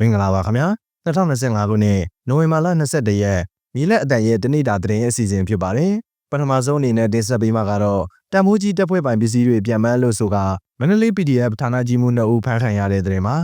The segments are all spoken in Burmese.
မင်္ဂလာပါခင်ဗျာ2025ခုနှစ်နိုဝင်ဘာလ22ရက်မြေလက်အတန်ရဲ့တနေ့တာသတင်းရဲ့အစီအစဉ်ဖြစ်ပါတယ်ပထမဆုံးအနေနဲ့တင်ဆက်ပေးမှာကတော့တန်မိုးကြီးတပ်ဖွဲ့ပိုင်ပစ္စည်းတွေပြန်မန်းလို့ဆိုကမန္တလေး PDF ဌာနကြီးမှုနှစ်ဦးဖမ်းခံရတဲ့သတင်းမှာ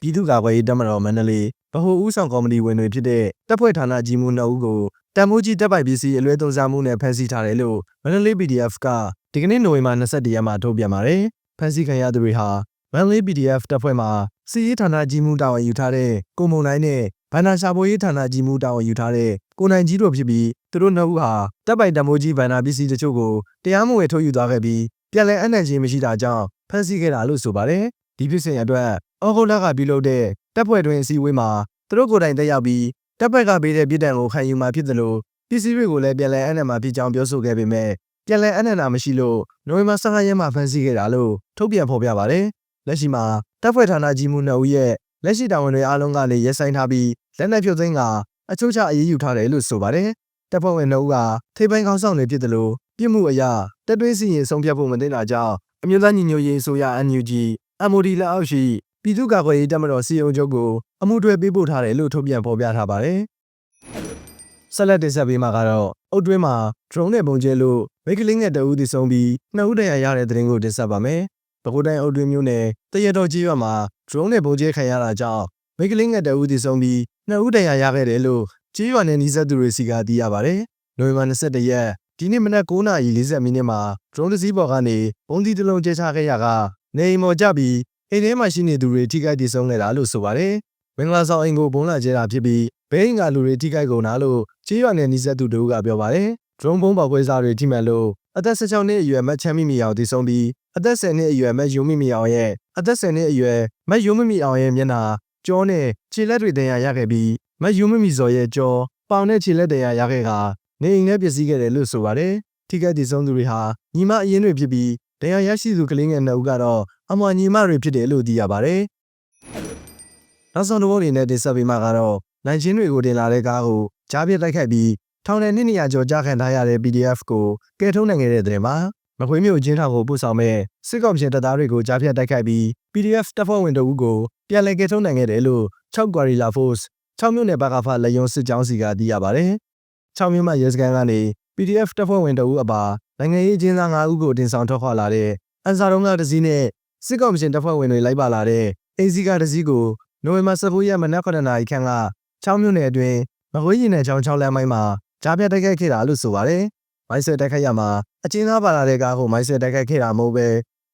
ပြည်သူ့ကာကွယ်ရေးတပ်မတော်မန္တလေးဗဟိုဦးဆောင်ကော်မတီဝင်တွေဖြစ်တဲ့တပ်ဖွဲ့ဌာနကြီးမှုနှစ်ဦးကိုတန်မိုးကြီးတပ်ပိုင်ပစ္စည်းအလွဲသုံးစားမှုနဲ့ဖမ်းဆီးထားတယ်လို့မန္တလေး PDF ကဒီကနေ့နိုဝင်ဘာ22ရက်မှာထုတ်ပြန်ပါတယ်ဖမ်းဆီးခံရသူတွေဟာ မန္တလေး PDF တပ်ဖွဲ့မှာစီရေးဌာနကြီးမှုတာဝန်ယူထားတဲ့ကိုမုံနိုင်နဲ့ဗန္နာရှာဖိုရေးဌာနကြီးမှုတာဝန်ယူထားတဲ့ကိုနိုင်ကြီးတို့ဖြစ်ပြီးသူတို့နှစ်ဦးဟာတပ်ပိုင်တမိုးကြီးဗန္နာပစ္စည်းတချို့ကိုတရားမဝင်ထုတ်ယူသွားခဲ့ပြီးပြန်လည်အနှံ့ခြင်းမရှိတာကြောင့်ဖမ်းဆီးခဲ့တာလို့ဆိုပါတယ်ဒီဖြစ်စဉ်အတွက်ဩဂုတ်လကပြုလုပ်တဲ့တပ်ဖွဲ့တွင်အစည်းအဝေးမှာသူတို့ကိုယ်တိုင်တက်ရောက်ပြီးတပ်ဘက်ကပေးတဲ့ပြည်တံကိုခံယူမှာဖြစ်တယ်လို့ပစ္စည်းတွေကိုလည်းပြန်လည်အနှံ့မှာဖြစ်ကြောင်းပြောဆိုခဲ့ပေမဲ့ပြန်လည်အနှံ့တာမရှိလို့နိုဝင်ဘာ15ရက်မှာဖမ်းဆီးခဲ့တာလို့ထုတ်ပြန်ဖော်ပြပါတယ် လက်ရှိမှာတပ်ဖွဲ့ဌာနကြီးမှုနှစ်ဦးရဲ့လက်ရှိတာဝန်တွေအားလုံးကနေရဲဆိုင်ထားပြီးလက်နက်ဖြုတ်သိမ်းကအချို့ချအရေးယူထားတယ်လို့ဆိုပါတယ်။တပ်ဖွဲ့ဝင်နှစ်ဦးကထိပ်ပိုင်းခေါင်းဆောင်တွေဖြစ်တယ်လို့ပြစ်မှုအရာတက်သွေးစီရင်ဆုံးဖြတ်ဖို့မတင်တာကြောင့်အမျိုးသားညီညွတ်ရေးအစိုးရ NUG MOD လက်အောက်ရှိပြည်သူ့ကာကွယ်ရေးတပ်မတော်စီအုံချုပ်ကိုအမှုတွဲပေးပို့ထားတယ်လို့ထုတ်ပြန်ဖော်ပြထားပါတယ်။ဆက်လက်တင်ဆက်ပေးမှာကတော့အုတ်တွင်းမှာ drone နဲ့ပုံကျဲလို့မိတ်ကလေးငယ်တအူးတည်ဆုံးပြီးနှစ်ဦးတရာရတဲ့တဲ့ရင်ကိုတင်ဆက်ပါမယ်။ ပဲခူးတိုင်းအုတ်တွင်းမြို့နယ်တရတော်ကြီးရွာမှာ drone နဲ့ပုံကျဲခံရတာကြောင့်မိတ်ကလေးငယ်တအူးတည်ဆုံးပြီးနှစ်ဦးတရာရခဲ့တယ်လို့ကြီးရွာနယ်နီးစပ်သူတွေစီကသိရပါတယ်။နိုဝင်ဘာ22ရက်ဒီနေ့မနက်9:40မိနစ်မှာ drone တစ်စီးပေါ်ကနေပုံသီးတစ်လုံးကျချခဲ့ရကနေအိမ်မော်ကြပြီးအိမ်ထဲမှာရှိနေသူတွေထိခိုက်ဒေဆုံးခဲ့တာလို့ဆိုပါတယ်။မင်္ဂလာဆောင်အိမ်ကိုဘုံလာကျဲတာဖြစ်ပြီးဘဲအိမ်ကလူတွေထိခိုက်ကုန်တာလို့ကြီးရွာနယ်နီးစပ်သူတို့ကပြောပါတယ်။ drone ဘုံပေါက်ကွဲစားတွေထိမှန်လို့ အသက်16နှစ်အရွယ်မတ်ချမ်းမိမိအောင်တည်ဆုံးပြီးအသက်10နှစ်အရွယ်မတ်ယုံမိမိအောင်ရဲ့အသက်10နှစ်အရွယ်မတ်ယုံမိမိအောင်ရဲ့မျက်နှာကြောနဲ့ခြေလက်တွေတင်ရရခဲ့ပြီးမတ်ယုံမိမိစော်ရဲ့ကြောပေါင်နဲ့ခြေလက်တင်ရရခဲ့ကနေအိမ်နဲ့ပျက်စီးခဲ့တယ်လို့ဆိုပါတယ်။ထိခိုက်တည်ဆုံးသူတွေဟာညီမအရင်တွေဖြစ်ပြီးတရားရရှိသူကလေးငယ်နှစ်ဦးကတော့အမွာညီမတွေဖြစ်တယ်လို့သိရပါတယ်။နောက်ဆုံးတစ်ပုဒ်အနေနဲ့တင်ဆက်ပေးမှာကတော့နိုင်ချင်းတွေကိုတင်လာတဲ့ကားကိုကြားပြတ်တိုက်ခိုက်ပြီး ထောင်ထဲနှစ်နေရာကျော်ကြားခံထားရတဲ့ PDF ကိုကယ်ထုတ်နိုင်ခဲ့တဲ့တဲ့မှာမခွေးမျိုးချင်းထောင်ကိုပို့ဆောင်မဲ့စစ်ကောင်ရှင်တပ်သားတွေကိုကြားဖြတ်တိုက်ခိုက်ပြီး PDF တပ်ဖွဲ့ဝင်တို့ကိုပြန်လည်ကယ်ထုတ်နိုင်ခဲ့တယ်လို့6 Guerrilla Force 6မြို့နယ်ဘကဖလက်ယုံစစ်ကြောင်းစီကသိရပါတယ်။6မြို့မှရဲစခန်းကနေ PDF တပ်ဖွဲ့ဝင်တို့အပါနိုင်ငံရေးချင်းသား9ဦးကိုတင်ဆောင်ထွက်ခွာလာတဲ့အန်ဆာရုံးကတစည်းနဲ့စစ်ကောင်ရှင်တပ်ဖွဲ့ဝင်တွေလိုက်ပါလာတဲ့အိစီကတစည်းကိုနိုဝင်ဘာ19ရက်မနက်9:00နာရီခန့်က6မြို့နယ်အတွင်းမကွေးရင်နယ်ချောင်း6လမ်းမိုင်းမှာ ကြားပြတ်တိုက်ခိုက်ခဲ့တာလို့ဆိုပါတယ်။မိုင်းဆွဲတိုက်ခိုက်ရမှာအချင်းသားပါလာတဲ့ကားကိုမိုင်းဆွဲတိုက်ခိုက်ခဲ့တာမဟုတ်ပဲ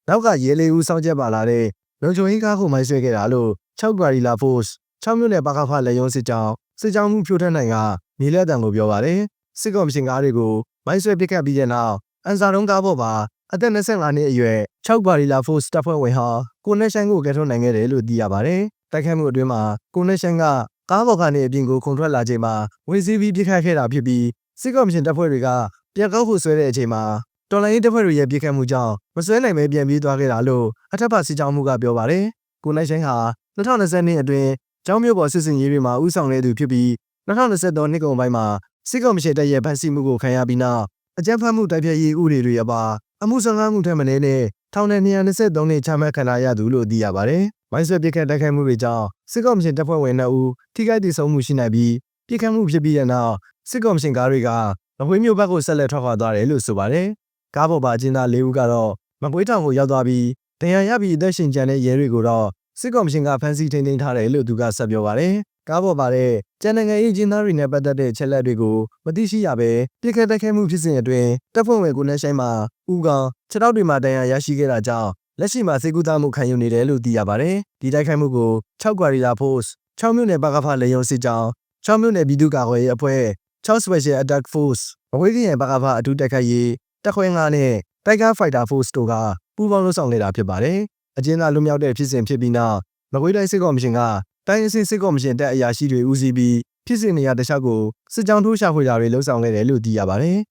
နောက်ကရဲလေးဦးစောင့်ချက်ပါလာတဲ့လုံခြုံရေးကားကိုမိုင်းဆွဲခဲ့တာလို့6 Guerrilla Force 6မြို့နယ်ပကဖလက်ယုံစစ်ကြောင်းစစ်ကြောင်းမှုဖြိုးထက်နိုင်ကမြေလက်တံကိုပြောပါတယ်။စစ်ကောင်ရှင်ကားတွေကိုမိုင်းဆွဲပစ်ခတ်ပြီးတဲ့နောက်အန်ဆာရုံးကားပေါ်မှာအသက်25နှစ်အရွယ်6 Guerrilla Force တပ်ဖွဲ့ဝင်ဟာကိုနေဆိုင်ကိုကယ်ထုတ်နိုင်ခဲ့တယ်လို့သိရပါတယ်။တိုက်ခိုက်မှုအတွင်းမှာကိုနေဆိုင်က ကားပေါ်ကနေအပြင်ကိုခုန်ထွက်လာချိန်မှာဝင်စီးပြီးပြစ်ခတ်ခဲ့တာဖြစ်ပြီးစစ်ကော်မရှင်တပ်ဖွဲ့တွေကပြန်ကောက်ဖို့ဆွဲတဲ့အချိန်မှာတော်လိုင်းရေးတပ်ဖွဲ့တွေရဲ့ပြစ်ခတ်မှုကြောင့်မဆွဲနိုင်ပဲပြန်ပြေးသွားခဲ့တာလို့အထက်ပါစစ်ကြောင်းမှုကပြောပါတယ်။ကိုနိုင်ဆိုင်ဟာ2020နှစ်အတွင်းကျောင်းမြို့ပေါ်စစ်စင်ရေးတွေမှာဥဆောင်တဲ့သူဖြစ်ပြီး2023နှစ်ကုန်ပိုင်းမှာစစ်ကော်မရှင်တပ်ရဲ့ဖမ်းဆီးမှုကိုခံရပြီးနောက်အကြမ်းဖက်မှုတိုက်ဖျက်ရေးဥပဒေတွေအပါအမှုဆောင်မှုထက်မနည်းနဲ့ထောင်နဲ့223နှစ်ချမှတ်ခံရသူလို့သိရပါတယ်။ မိုင်းဆွဲပြစ်ခတ်တိုက်ခိုက်မှုတွေကြောင့်စစ်ကော်မရှင်တပ်ဖွဲ့ဝင်2ဦးထိခိုက်ဒေဆုံးမှုရှိနိုင်ပြီးပြစ်ခတ်မှုဖြစ်ပြီးတဲ့နောက်စစ်ကော်မရှင်ကားတွေကမကွေးမြို့ဘက်ကိုဆက်လက်ထွက်ခွာသွားတယ်လို့ဆိုပါတယ်။ကားပေါ်ပါအကျဉ်းသား၄ဦးကတော့မကွေးထောင်ကိုရောက်သွားပြီးဒဏ်ရာရပြီးအသက်ရှင်ကျန်တဲ့ရဲတွေကိုတော့စစ်ကော်မရှင်ကဖမ်းဆီးထိန်းသိမ်းထားတယ်လို့သူကဆက်ပြောပါတယ်။ကားပေါ်ပါတဲ့ကျန်နိုင်ငံရေးကျင်းသားတွေနဲ့ပတ်သက်တဲ့ချက်လက်တွေကိုမသိရှိရဘဲပြစ်ခတ်တိုက်ခိုက်မှုဖြစ်စဉ်အတွင်းတပ်ဖွဲ့ဝင်ကိုနေဆိုင်မှာဦးကောင်ခြေထောက်တွေမှာဒဏ်ရာရရှိခဲ့တာကြောင့် လက်ရှိမှာစေကူသားမှုခံယူနေတယ်လို့သိရပါတယ်။ဒီတိုက်ခိုက်မှုကို6 Guerrilla Force 6မြို့နယ်ပကဖလေယုံစစ်ကြောင်း6မြို့နယ်ပြည်သူ့ကာကွယ်ရေးအဖွဲ့6 Special Attack Force မဝေးကရင်ပကဖအထူးတိုက်ခိုက်ရေးတပ်ခွဲ9နဲ့ Tiger Fighter Force တို့ကပူးပေါင်းလှုပ်ဆောင်နေတာဖြစ်ပါတယ်။အကျဉ်းသားလွတ်မြောက်တဲ့ဖြစ်စဉ်ဖြစ်ပြီးနောက်မကွေးတိုင်းစစ်ကော်မရှင်ကတိုင်းအစင်းစစ်ကော်မရှင်တပ်အရာရှိတွေဦးစီးပြီးဖြစ်စဉ်နေရာတခြားကိုစစ်ကြောင်းထိုးရှာဖွေတာတွေလှုပ်ဆောင်ခဲ့တယ်လို့သိရပါတယ်။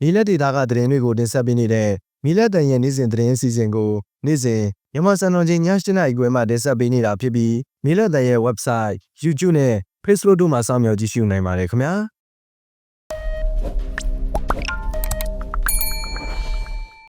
မြေလက်ဒေတာကသတင်းတွေကိုတင်ဆက်ပေးနေတဲ့ မြေလက်တန်ရဲ့နေ့စဉ်သတင်းအစီအစဉ်ကိုနေ့စဉ်မြန်မာစံတော်ချိန်ည7:00နာရီခွဲမှတင်ဆက်ပေးနေတာဖြစ်ပြီးမြေလက်တန်ရဲ့ website, YouTube နဲ့ Facebook တို့မှာစောင့်မျှော်ကြည့်ရှုနိုင်ပါတယ်ခင်ဗျာ။